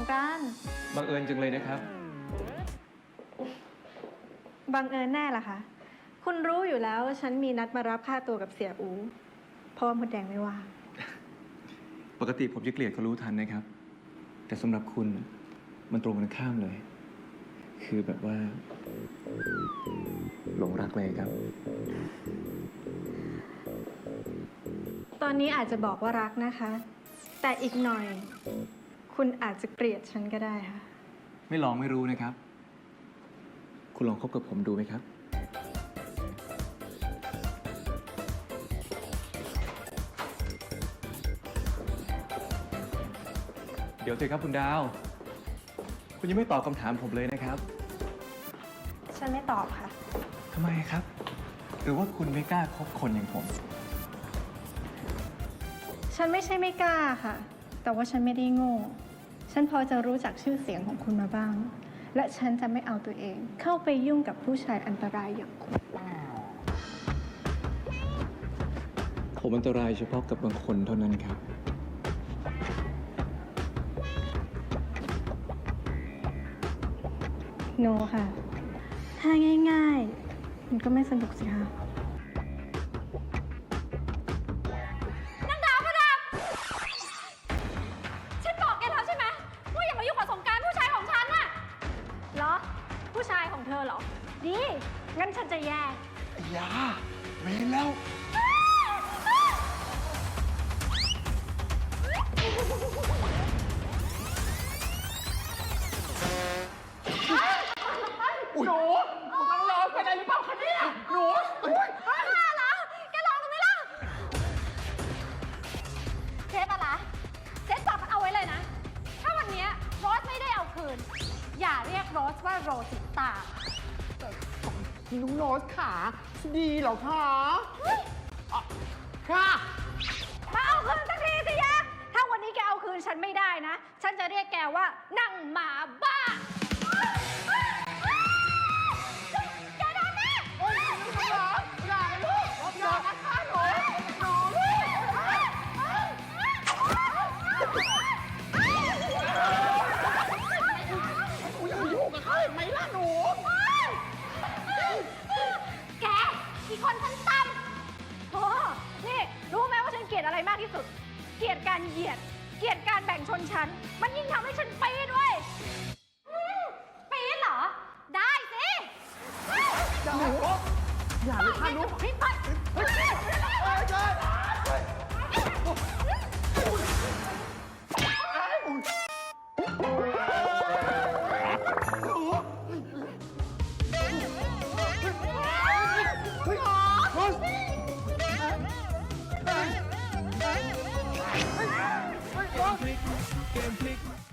งกรานต์บังเอิญจังเลยนะครับ บังเอิญแน่ล่ะคะ คุณรู้อยู่แล้วว่าฉันมีนัดมารับค่าตัวกับเสียอูเพราะว่ามดแดงไม่ว่างปกติผมจะเกลียดเขารู้ทันนะครับ แต่สำหรับคุณน่ะมันตรงกันข้ามเลย คือแบบว่า หลงรักเลยครับ ตอนนี้อาจจะบอกว่ารักนะคะ แต่อีกหน่อย คุณอาจจะเกลียดฉันก็ได้ค่ะ ไม่ลองไม่รู้นะครับ คุณลองคบกับผมดูไหมครับ เดี๋ยวเถอะครับคุณดาว คุณยังไม่ตอบคำถามผมเลยนะครับฉันไม่ตอบค่ะ ทำไมครับ หรือว่าคุณไม่กล้าคบคนอย่างผม ฉันไม่ใช่ไม่กล้าค่ะ แต่ว่าฉันไม่ได้โง่ ฉันพอจะรู้จักชื่อเสียงของคุณมาบ้าง และฉันจะไม่เอาตัวเอง เข้าไปยุ่งกับผู้ชายอันตรายอย่างคุณ ผมอันตรายเฉพาะกับบางคนเท่านั้นครับ โนค่ะ ถ้าง่ายๆ มันก็ไม่สนุกสิคะ เธอเหรอ ดี งั้นฉันจะแยกอย่าเวนแล้ว หนูหนูต้องรอเป็นอะไรหรือเปล่าคะเนี่ย หนูเฮ้ยบ้าเหรอ แกลองดูไหมล่ะเจ๊ปะล่ะเจ๊จับมันเอาไว้เลยนะ ถ้าวันเนี้ยโรสไม่ได้เอาคืน อย่าเรียกโรสว่าโรสิตาน้องโรสขาดีเหรอคะอะค่ะ มาเอาคืนสักทีสิยะ ถ้าวันนี้แกเอาคืนฉันไม่ได้นะ ฉันจะเรียกแกว่านั่งหมา มากที่สุด เกลียดการเหยียด เกลียดการแบ่งชนชั้น มันยิ่งทำให้ฉันปีดเว้ยอืมปีดเหรอ ได้สิ อย่าหนูอย่าเลยค่ะลูกพี่ไปเฮ้ บักกะบูอินเตอร์